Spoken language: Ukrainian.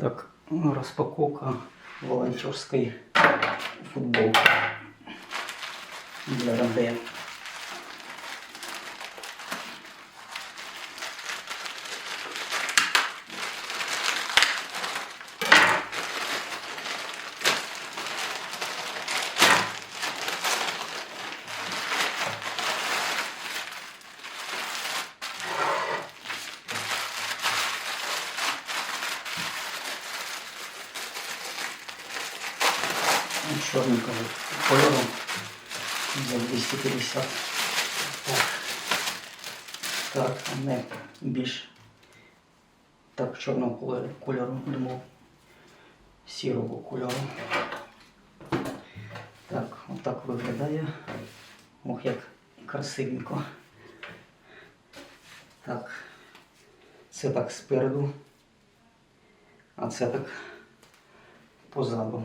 Так, распаковка волонтерской футболки для РБ. Чорненького кольору за 250. Так. Так, не більш так чорного кольору думав сірого кольору. Так, отак виглядає. Ох, як красивенько. Так, це так спереду, а це так позаду.